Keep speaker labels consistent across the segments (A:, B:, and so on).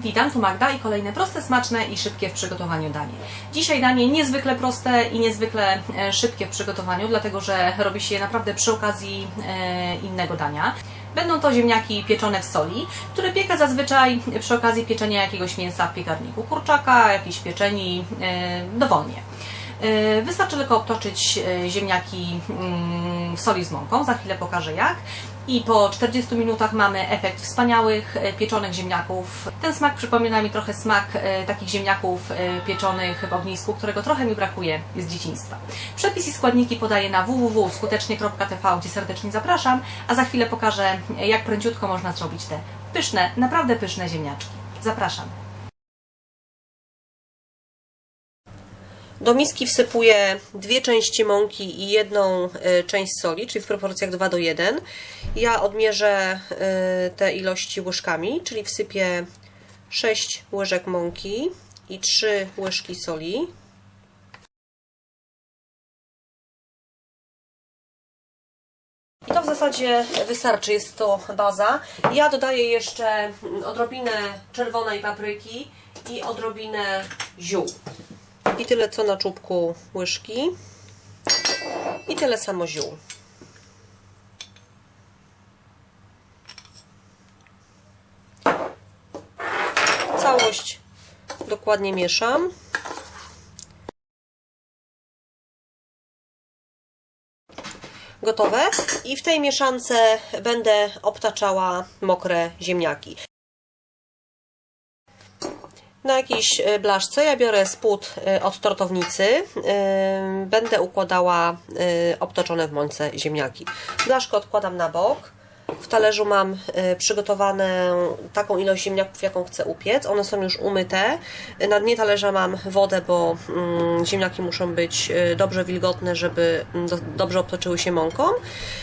A: Witam, tu Magda i kolejne proste, smaczne i szybkie w przygotowaniu danie. Dzisiaj danie niezwykle proste i niezwykle e, szybkie w przygotowaniu, dlatego że robi się je naprawdę przy okazji e, innego dania. Będą to ziemniaki pieczone w soli, które piekę zazwyczaj przy okazji pieczenia jakiegoś mięsa w piekarniku. Kurczaka, jakiejś pieczeni, e, dowolnie. Wystarczy tylko obtoczyć ziemniaki mm, w soli z mąką, za chwilę pokażę jak. I po 40 minutach mamy efekt wspaniałych e, pieczonych ziemniaków. Ten smak przypomina mi trochę smak e, takich ziemniaków e, pieczonych w ognisku, którego trochę mi brakuje z dzieciństwa. Przepis i składniki podaję na www.skutecznie.tv, gdzie serdecznie zapraszam, a za chwilę pokażę jak pręciutko można zrobić te pyszne, naprawdę pyszne ziemniaczki. Zapraszam.
B: Do miski wsypuję dwie części mąki i jedną y, część soli, czyli w proporcjach 2 do 1. Ja odmierzę y, te ilości łyżkami, czyli wsypię 6 łyżek mąki i 3 łyżki soli. I to w zasadzie wystarczy, jest to baza. Ja dodaję jeszcze odrobinę czerwonej papryki i odrobinę ziół. I tyle co na czubku łyżki. I tyle samo ziół. Całość dokładnie mieszam. Gotowe. I w tej mieszance będę obtaczała mokre ziemniaki. Na jakiejś e, blaszce ja biorę spód e, od tortownicy. e, Będę układała obtoczone w mące ziemniaki. Blaszkę odkładam na bok. W talerzu mam e, przygotowaną taką ilość ziemniaków, jaką chcę upiec. One są już umyte. Na dnie talerza mam wodę, bo mm, ziemniaki muszą być e, dobrze wilgotne, żeby mm, do, dobrze obtoczyły się mąką.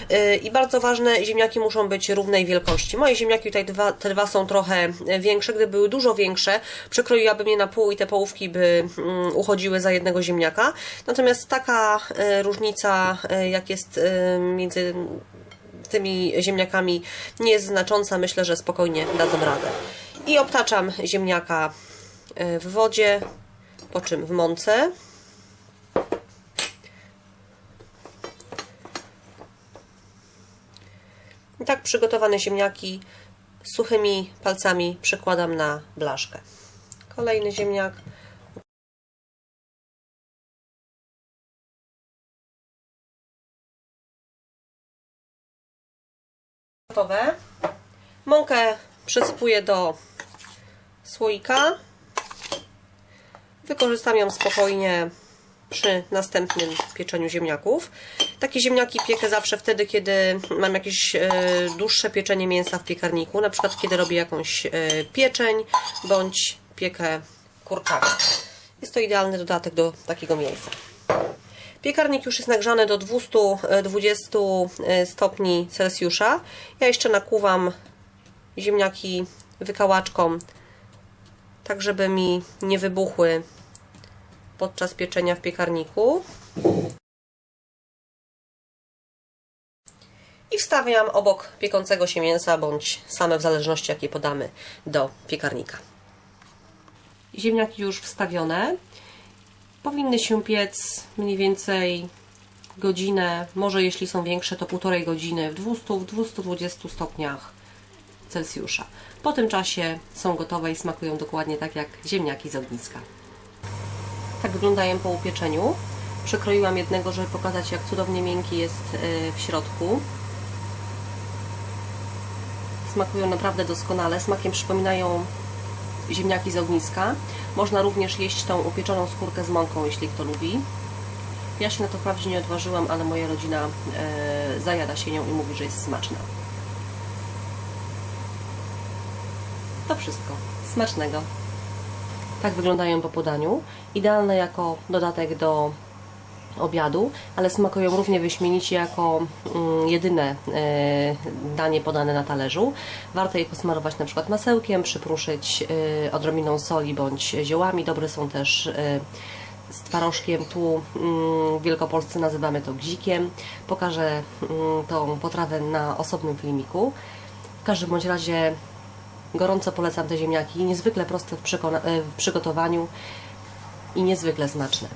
B: E, I bardzo ważne, ziemniaki muszą być równej wielkości. Moje ziemniaki tutaj dwa, te dwa są trochę większe. Gdyby były dużo większe, przekroiłabym je na pół i te połówki by mm, uchodziły za jednego ziemniaka. Natomiast taka różnica, jak jest między tymi ziemniakami nie jest znacząca. Myślę, że spokojnie dadzą radę. I obtaczam ziemniaka e, w wodzie, po czym w mące. I tak przygotowane ziemniaki suchymi palcami przekładam na blaszkę. Kolejny ziemniak. Gotowe. Mąkę przesypuję do słoika. Wykorzystam ją spokojnie przy następnym pieczeniu ziemniaków. Takie ziemniaki piekę zawsze wtedy, kiedy mam jakieś e, dłuższe pieczenie mięsa w piekarniku, na przykład kiedy robię jakąś e, pieczeń bądź piekę kurczaka. Jest to idealny dodatek do takiego mięsa. Piekarnik już jest nagrzany do 220 stopni Celsjusza. Ja jeszcze nakłuwam ziemniaki wykałaczką, tak żeby mi nie wybuchły podczas pieczenia w piekarniku. I wstawiam obok piekącego się mięsa, bądź same w zależności jakie podamy do piekarnika. Ziemniaki już wstawione. Powinny się piec mniej więcej godzinę, może jeśli są większe, to półtorej godziny w 200-220 stopniach Celsjusza. Po tym czasie są gotowe i smakują dokładnie tak jak ziemniaki z ogniska. Tak wyglądają po upieczeniu. Przekroiłam jednego, żeby pokazać jak cudownie miękki jest e, w środku. Smakują naprawdę doskonale. Smakiem przypominają ziemniaki z ogniska. Można również jeść tą upieczoną skórkę z mąką, jeśli kto lubi. Ja się na to wprawdzie nie odważyłam, ale moja rodzina e, zajada się nią i mówi, że jest smaczna. To wszystko. Smacznego. Tak wyglądają po podaniu. Idealne jako dodatek do obiadu, ale smakują równie wyśmienicie jako mm, jedyne e, danie podane na talerzu. Warto je posmarować na przykład masełkiem, przypruszyć e, odrobiną soli bądź ziołami. Dobre są też e, z twarożkiem. Tu mm, w Wielkopolsce nazywamy to gzikiem. Pokażę mm, tą potrawę na osobnym filmiku. W każdym bądź razie Gorąco polecam te ziemniaki, niezwykle proste w, w przygotowaniu i niezwykle smaczne.